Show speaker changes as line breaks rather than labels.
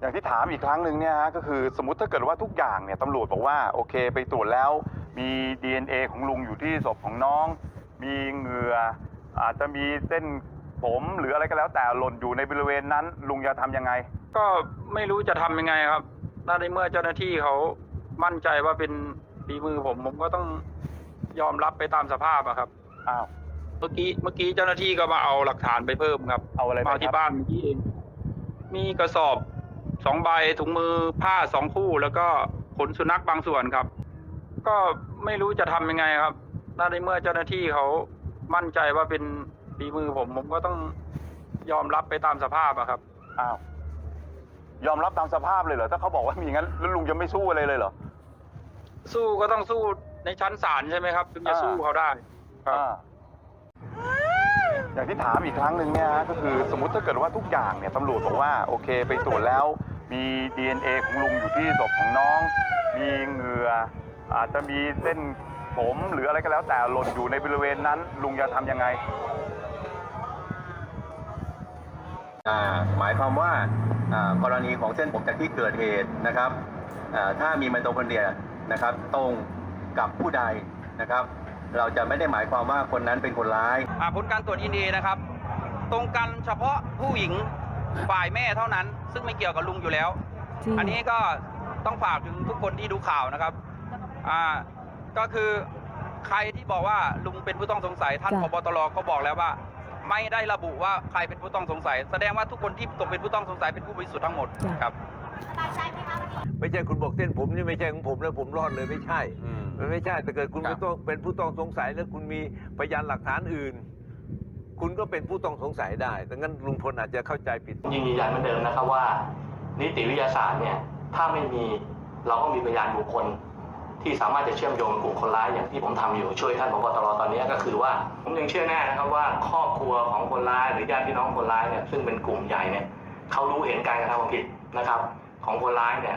อย่างที่ถามอีกครั้งหนึ่งเนี่ยฮะก็คือสมมติถ้าเกิดว่าทุกอย่างเนี่ยตำรวจบอกว่าโอเคไปตรวจแล้วมี DNA ของลุงอยู่ที่ศพของน้อง มีเหงื่ออาจจะมีเส้นผมหรืออะไรก็แล้วแต่หล่นอยู่ในบริเวณนั้น ลุงจะทำยังไง
ก็ไม่รู้จะทำยังไงครับถ้าในเมื่อเจ้าหน้าที่เขามั่นใจว่าเป็นฝีมือผม ผมก็ต้องยอมรับไปตามสภาพอะครับ
อ้าว
เมื่อกี้เมื่อกี้เจ้าหน้าที่ก็มาเอาหลักฐานไปเพิ่มครับ
เอาอะไรไป
มา
ค
ที่
รับ
บ้านเมื่อกี้เอง มีกระสอบ สองใบถุงมือผ้าสองคู่ แล้วก็ขนสุนัขบางส่วนครับ ก็ไม่รู้จะทำยังไงครับถ้าในเมื่อเจ้าหน้าที่เขามั่นใจว่าเป็นฝีมือผม ผมก็ต้องยอมรับไปตามสภาพอะครับ
อ้าวยอมรับตามสภาพเลยเหรอถ้าเขาบอกว่ามีงั้นแล้วลุงจะไม่สู้อะไรเลยเหรอ
สู้ก็ต้องสู้ในชั้นศาลใช่ไหมครับ ถึงจะ
อ่า
สู้เขาได้ ครับ
อ่าอย่างที่ถามอีกครั้งหนึ่งเนี่ยฮะก็คือสมมติถ้าเกิดว่าทุกอย่างเนี่ยตำรวจบอกว่าโอเคไปตรวจแล้ว มี DNA ของลุงอยู่ที่ศพของน้อง มีเหงื่ออาจจะมีเส้นผมหรืออะไรก็แล้วแต่หล่นอยู่ในบริเวณนั้น ลุงจะทำยังไง
อ่าหมายความว่าอ่ากรณีของเส้นผมจากที่เกิดเหตุนะครับอ่าถ้ามีไมโตคอนเดรียนะครับตรงกับผู้ใดนะครับ เราจะไม่ได้หมายความว่าคนนั้นเป็นคนร้าย
อ่าผลการตรวจอินเอนะครับ ตรงกันเฉพาะผู้หญิงฝ่ายแม่เท่านั้น ซึ่งไม่เกี่ยวกับลุงอยู่แล้ว
จริง
อันนี้ก็ต้องฝากถึงทุกคนที่ดูข่าวนะครับ อ่า ก็คือใครที่บอกว่าลุงเป็นผู้ต้องสงสัยท่าน
จ้ะ
พบตรก็บอกแล้วว่า ไม่ได้ระบุว่าใครเป็นผู้ต้องสงสัย แสดงว่าทุกคนที่ตกเป็นผู้ต้องสงสัยเป็นผู้บริสุทธิ์ทั้งหมดครับ
ไม่ ใช่คุณบอกเส้นผมนี่ไม่ใช่ของผมแล้วผมรอดเลยไม่ใช่มันไม่ใช่แต่เกิดคุณ
ครับ
เป็นต้องเป็นผู้ต้องสงสัยแล้วคุณมีพยานหลักฐานอื่น คุณก็เป็นผู้ต้องสงสัยได้ดังนั้นลุงพลอาจจะเข้าใจผิด
ยังยืนยันเหมือนเดิมนะครับว่า นิติวิทยาศาสตร์เนี่ยถ้าไม่มีเราก็มีพยานบุคคล ที่สามารถจะเชื่อมโยงกลุ่มคนร้ายอย่างที่ผมทำอยู่ช่วยท่านพบตรตอนนี้ก็คือว่า ผมยังเชื่อแน่นะครับว่าครอบครัวของคนร้ายหรือญาติพี่น้องคนร้ายเนี่ยซึ่งเป็นกลุ่มใหญ่เนี่ยเขารู้เห็นการกระทำความผิดนะครับ ของคนร้ายเนี่ย